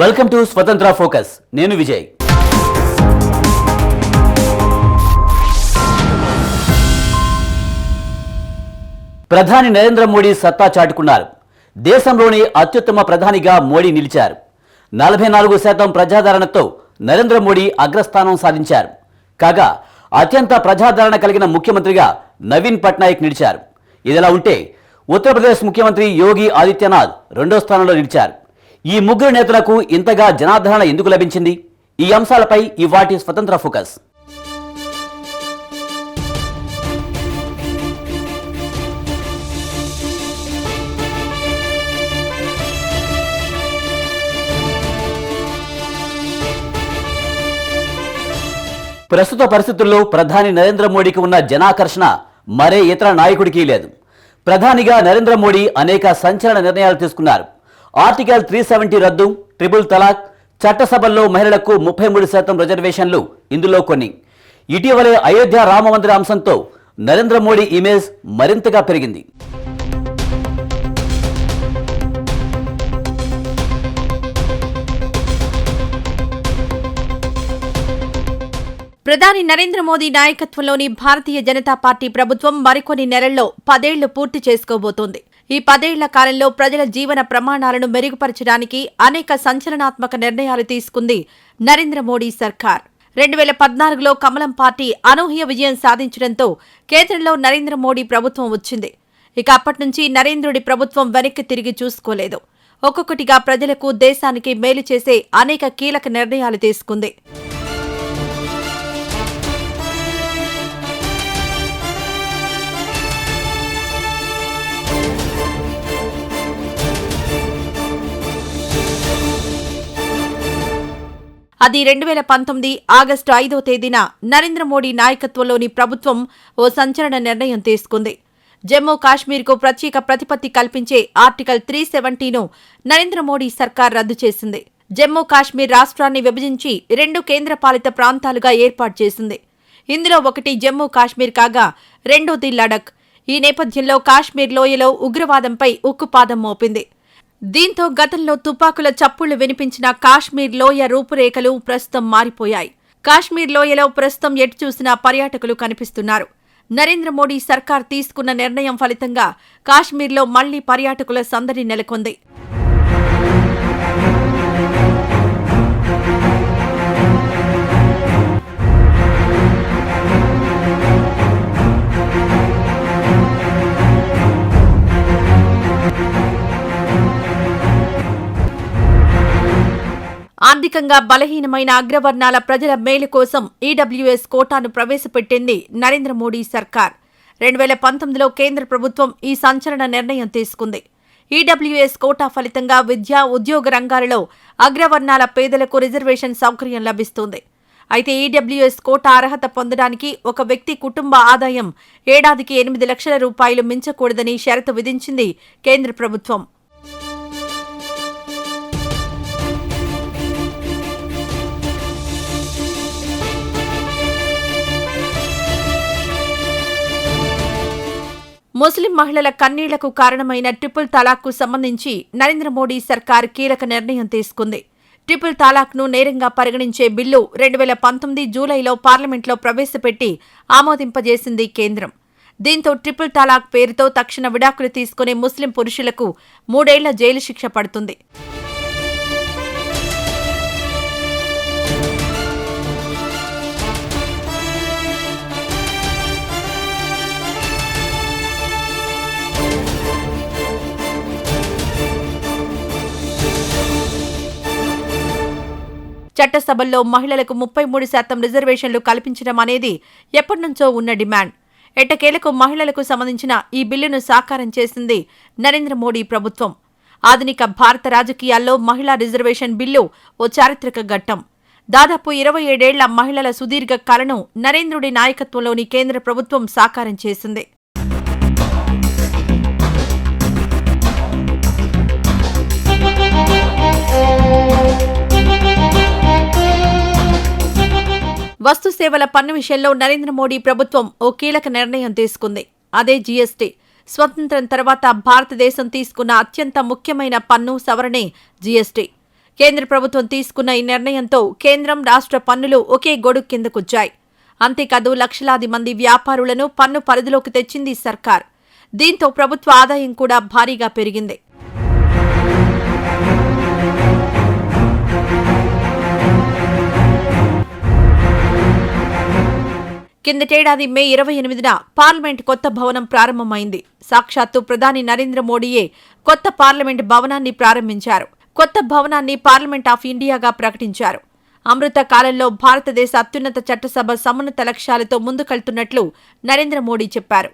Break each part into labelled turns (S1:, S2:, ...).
S1: Welcome to స్వతంత్ర focus. నేను విజయ్. ప్రధాని నరేంద్ర మోడీ సత్తా చాటుకున్నారు. దేశంలోని అత్యుత్తమ ప్రధానిగా మోడీ నిలిచారు. నలభై నాలుగు శాతం ప్రజాదరణతో నరేంద్ర మోడీ అగ్రస్థానం సాధించారు. కాగా అత్యంత ప్రజాదరణ కలిగిన ముఖ్యమంత్రిగా నవీన్ పట్నాయక్ నిలిచారు. ఇదిలా ఉంటే ఉత్తరప్రదేశ్ ముఖ్యమంత్రి యోగి ఆదిత్యనాథ్ రెండో స్థానంలో నిలిచారు. ఈ ముగ్గురు నేతలకు ఇంతగా జనాదరణ ఎందుకు లభించింది? ఈ అంశాలపై ఇవాటి స్వతంత్ర ఫోకస్. ప్రస్తుత పరిస్థితుల్లో ప్రధాని నరేంద్ర మోడీకి ఉన్న జనాకర్షణ మరే ఇతర నాయకుడికి లేదు. ప్రధానిగా నరేంద్ర మోడీ అనేక సంచలన నిర్ణయాలు తీసుకున్నారు. ఆర్టికల్ త్రీ సెవెంటీ రద్దు ట్రిపుల్ తలాక్ చట్టసభల్లో మహిళలకు ముప్పై మూడు శాతం రిజర్వేషన్లు ఇందులో కొన్ని. ఇటీవలే అయోధ్య రామమందిర అంశంతో నరేంద్ర మోడీ ఇమేజ్ మరింతగా పెరిగింది.
S2: ప్రధాని నరేంద్ర మోదీ నాయకత్వంలోని భారతీయ జనతా పార్టీ ప్రభుత్వం మరికొన్ని నెలల్లో పదేళ్ళు పూర్తి చేసుకోబోతోంది. ఈ పదేళ్ళ కాలంలో ప్రజల జీవన ప్రమాణాలను మెరుగుపరచడానికి అనేక సంచలనాత్మక నిర్ణయాలు తీసుకుంది నరేంద్ర మోడీ సర్కార్. రెండు వేల పద్నాలుగులో కమలం పార్టీ అనూహ్య విజయం సాధించడంతో కేంద్రంలో నరేంద్ర మోడీ ప్రభుత్వం వచ్చింది. ఇక అప్పటి నుంచి నరేంద్రుడి ప్రభుత్వం వెనక్కి తిరిగి చూసుకోలేదు. ఒక్కొక్కటిగా ప్రజలకు దేశానికి మేలు చేసే అనేక కీలక నిర్ణయాలు తీసుకుంది. అది రెండు వేల పంతొమ్మిది ఆగస్టు ఐదో తేదీన నరేంద్ర మోడీ నాయకత్వంలోని ప్రభుత్వం ఓ సంచలన నిర్ణయం తీసుకుంది. జమ్మూ కాశ్మీర్కు ప్రత్యేక ప్రతిపత్తి కల్పించే ఆర్టికల్ త్రీ సెవెంటీను నరేంద్ర మోడీ సర్కార్ రద్దు చేసింది. జమ్మూ కాశ్మీర్ రాష్ట్రాన్ని విభజించి రెండు కేంద్రపాలిత ప్రాంతాలుగా ఏర్పాటు చేసింది. ఇందులో ఒకటి జమ్మూ కాశ్మీర్ కాగా రెండోది లడక్ ఈ నేపథ్యంలో కాశ్మీర్ లోయలో ఉగ్రవాదంపై ఉక్కుపాదం మోపింది. దీంతో గతంలో తుపాకుల చప్పుళ్ళు వినిపించిన కాశ్మీర్ లోయ రూపురేఖలు ప్రస్తుతం మారిపోయాయి. కాశ్మీర్ లోయలో ప్రస్తుతం ఎటు చూసినా పర్యాటకులు కనిపిస్తున్నారు. నరేంద్ర మోడీ సర్కార్ తీసుకున్న నిర్ణయం ఫలితంగా కాశ్మీర్లో మళ్ళీ పర్యాటకుల సందడి నెలకొంది. ఆర్థికంగా బలహీనమైన అగ్రవర్ణాల ప్రజల మేలు కోసం ఈడబ్ల్యూఎస్ కోటాను ప్రవేశపెట్టింది నరేంద్ర మోడీ సర్కార్. రెండు వేల పంతొమ్మిదిలో కేంద్ర ప్రభుత్వం ఈ సంచలన నిర్ణయం తీసుకుంది. ఈడబ్ల్యూఎస్ కోటా ఫలితంగా విద్య ఉద్యోగ రంగాలలో అగ్రవర్ణాల పేదలకు రిజర్వేషన్ సౌకర్యం లభిస్తుంది. అయితే ఈడబ్ల్యూఎస్ కోటా అర్హత పొందడానికి ఒక వ్యక్తి కుటుంబ ఆదాయం ఏడాదికి ఎనిమిది లక్షల రూపాయలు మించకూడదని షరతు విధించింది కేంద్ర ప్రభుత్వం. ముస్లిం మహిళల కన్నీళ్ళకు కారణమైన ట్రిపుల్ తలాక్కు సంబంధించి నరేంద్ర మోడీ సర్కార్ కీలక నిర్ణయం తీసుకుంది. ట్రిపుల్ తలాక్ను నేరంగా పరిగణించే బిల్లు రెండు వేల పంతొమ్మిది జూలైలో పార్లమెంట్లో ప్రవేశపెట్టి ఆమోదింపజేసింది కేంద్రం. దీంతో ట్రిపుల్ తలాక్ పేరుతో తక్షణ విడాకులు తీసుకునే ముస్లిం పురుషులకు మూడేళ్ళ జైలు శిక్ష పడుతుంది. చట్టసభల్లో మహిళలకు ముప్పై మూడు శాతం రిజర్వేషన్లు కల్పించడం అనేది ఎప్పటినుంచో ఉన్న డిమాండ్. ఎట్టకేలకు మహిళలకు సంబంధించిన ఈ బిల్లును సాకారం చేసింది నరేంద్ర మోడీ ప్రభుత్వం. ఆధునిక భారత రాజకీయాల్లో మహిళా రిజర్వేషన్ బిల్లు ఓ చారిత్రక ఘట్టం. దాదాపు ఇరవై ఏడేళ్ళ మహిళల సుదీర్ఘ కలను నరేంద్రుడి నాయకత్వంలోని కేంద్ర ప్రభుత్వం సాకారం చేసింది. వస్తు సేవల పన్ను విషయంలో నరేంద్ర మోడీ ప్రభుత్వం ఓ కీలక నిర్ణయం తీసుకుంది. అదే జీఎస్టీ స్వతంత్రం తర్వాత భారతదేశం తీసుకున్న అత్యంత ముఖ్యమైన పన్ను సవరణే జీఎస్టీ కేంద్ర ప్రభుత్వం తీసుకున్న ఈ నిర్ణయంతో కేంద్రం రాష్ట్ర పన్నులు ఒకే గొడుగు కిందకొచ్చాయి అంతేకాదు లక్షలాది మంది వ్యాపారులను పన్ను పరిధిలోకి తెచ్చింది సర్కార్. దీంతో ప్రభుత్వ ఆదాయం కూడా భారీగా పెరిగింది. కిందటేడాది మే ఇరవై ఎనిమిదిన పార్లమెంట్ కొత్త భవనం ప్రారంభమైంది. సాక్షాత్తు ప్రధాని నరేంద్ర మోడీయే కొత్త పార్లమెంట్ భవనాన్ని ప్రారంభించారు. కొత్త భవనాన్ని పార్లమెంట్ ఆఫ్ ఇండియాగా ప్రకటించారు. అమృత కాలంలో భారతదేశ అత్యున్నత చట్టసభ సమున్నత లక్ష్యాలతో ముందుకెళ్తున్నట్లు నరేంద్ర మోడీ చెప్పారు.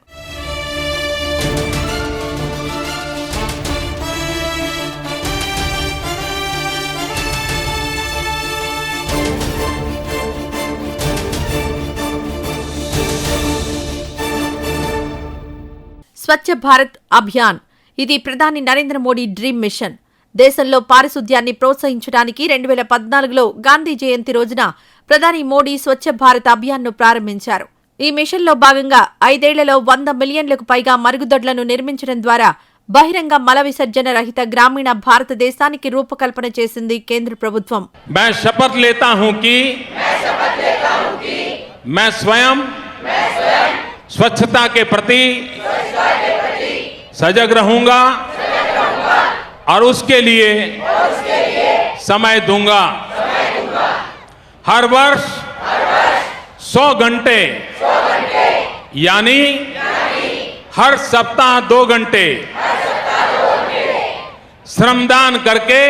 S2: స్వచ్ఛ భారత్ అభియాన్ ఇది ప్రధాని నరేంద్ర మోడీ డ్రీమ్ మిషన్ దేశంలో పారిశుద్ధ్యాన్ని ప్రోత్సహించడానికి రెండు వేల పద్నాలుగులో గాంధీ జయంతి రోజున ప్రధాని మోడీ స్వచ్ఛ భారత్ అభియాన్ను ప్రారంభించారు ఈ మిషన్లో భాగంగా ఐదేళ్లలో వంద మిలియన్లకు పైగా మరుగుదొడ్లను నిర్మించడం ద్వారా బహిరంగ మల విసర్జన రహిత గ్రామీణ భారతదేశానికి రూపకల్పన చేసింది కేంద్ర ప్రభుత్వం
S3: मैं शपथ लेता हूं कि मैं स्वयं स्वच्छता के प्रति सजग रहूँगा और उसके लिए समय दूँगा। हर वर्ष सौ घंटे, यानी हर सप्ताह दो घंटे श्रमदान करके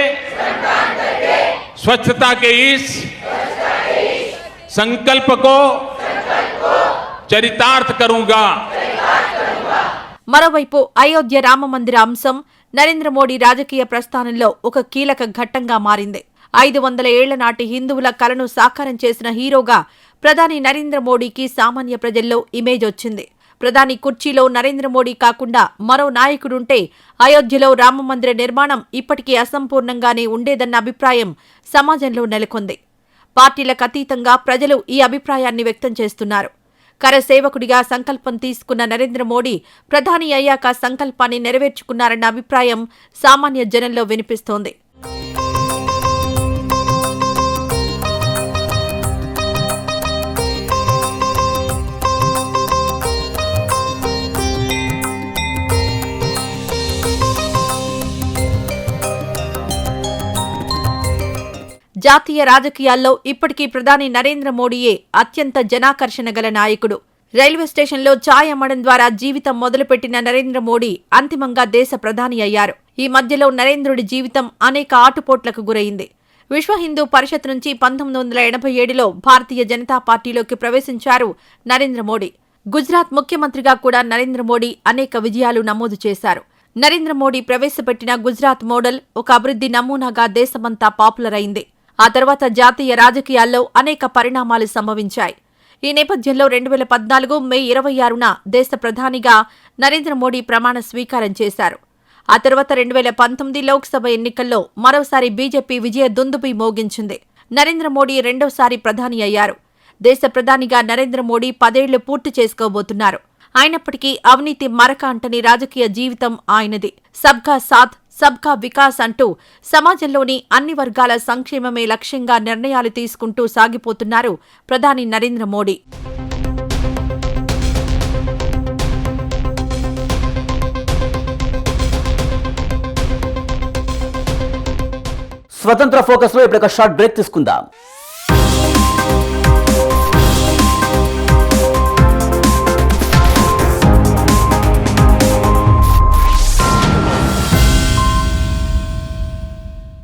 S3: स्वच्छता के इस संकल्प को చరితార్థ కరుగా
S2: మరోవైపు అయోధ్య రామమందిర అంశం నరేంద్ర మోడీ రాజకీయ ప్రస్థానంలో ఒక కీలక ఘట్టంగా మారింది. ఐదు వందల ఏళ్ళ నాటి హిందువుల కలను సాకారం చేసిన హీరోగా ప్రధాని నరేంద్ర మోడీకి సామాన్య ప్రజల్లో ఇమేజ్ వచ్చింది. ప్రధాని కుర్చీలో నరేంద్ర మోడీ కాకుండా మరో నాయకుడుంటే అయోధ్యలో రామమందిర నిర్మాణం ఇప్పటికీ అసంపూర్ణంగానే ఉండేదన్న అభిప్రాయం సమాజంలో నెలకొంది. పార్టీలకు అతీతంగా ప్రజలు ఈ అభిప్రాయాన్ని వ్యక్తం చేస్తున్నారు. కరసేవకుడిగా సంకల్పం తీసుకున్న నరేంద్ర మోడీ ప్రధాని అయ్యాక సంకల్పాన్ని నెరవేర్చుకున్నారన్న అభిప్రాయం సామాన్య జనంలో వినిపిస్తోంది. జాతీయ రాజకీయాల్లో ఇప్పటికీ ప్రధాని నరేంద్ర మోడీయే అత్యంత జనాకర్షణ గల నాయకుడు. రైల్వే స్టేషన్లో ఛాయ్ అమ్మడం ద్వారా జీవితం మొదలుపెట్టిన నరేంద్ర మోడీ అంతిమంగా దేశ ప్రధాని అయ్యారు. ఈ మధ్యలో నరేంద్రుడి జీవితం అనేక ఆటుపోట్లకు గురైంది. విశ్వ హిందూ పరిషత్ నుంచి పంతొమ్మిది వందల ఎనభై ఏడులో భారతీయ జనతా పార్టీలోకి ప్రవేశించారు నరేంద్ర మోడీ. గుజరాత్ ముఖ్యమంత్రిగా కూడా నరేంద్ర మోడీ అనేక విజయాలు నమోదు చేశారు. నరేంద్ర మోడీ ప్రవేశపెట్టిన గుజరాత్ మోడల్ ఒక అభివృద్ధి నమూనాగా దేశమంతా పాపులర్ అయింది. ఆ తర్వాత జాతీయ రాజకీయాల్లో అనేక పరిణామాలు సంభవించాయి. ఈ నేపథ్యంలో రెండు వేల పద్నాలుగు మే ఇరవై ఆరున దేశ ప్రధానిగా నరేంద్ర మోడీ ప్రమాణ స్వీకారం చేశారు. ఆ తర్వాత రెండు వేల పంతొమ్మిది లోక్సభ ఎన్నికల్లో మరోసారి బీజేపీ విజయ దుందుబి మోగించింది. నరేంద్ర మోడీ రెండోసారి ప్రధాని అయ్యారు. దేశ ప్రధానిగా నరేంద్ర మోడీ పదేళ్ళు పూర్తి చేసుకోబోతున్నారు. అయినప్పటికీ అవినీతి మరక అంటని రాజకీయ జీవితం ఆయనది. సబ్కా సాథ్ సబ్కా వికాస్ అంటూ సమాజంలోని అన్ని వర్గాల సంక్షేమమే లక్ష్యంగా నిర్ణయాలు తీసుకుంటూ సాగిపోతున్నారు ప్రధాని నరేంద్ర మోడీ.
S1: స్వతంత్ర ఫోకస్లో ఇప్పుడు ఒక షార్ట్ బ్రేక్ తీసుకుందాం.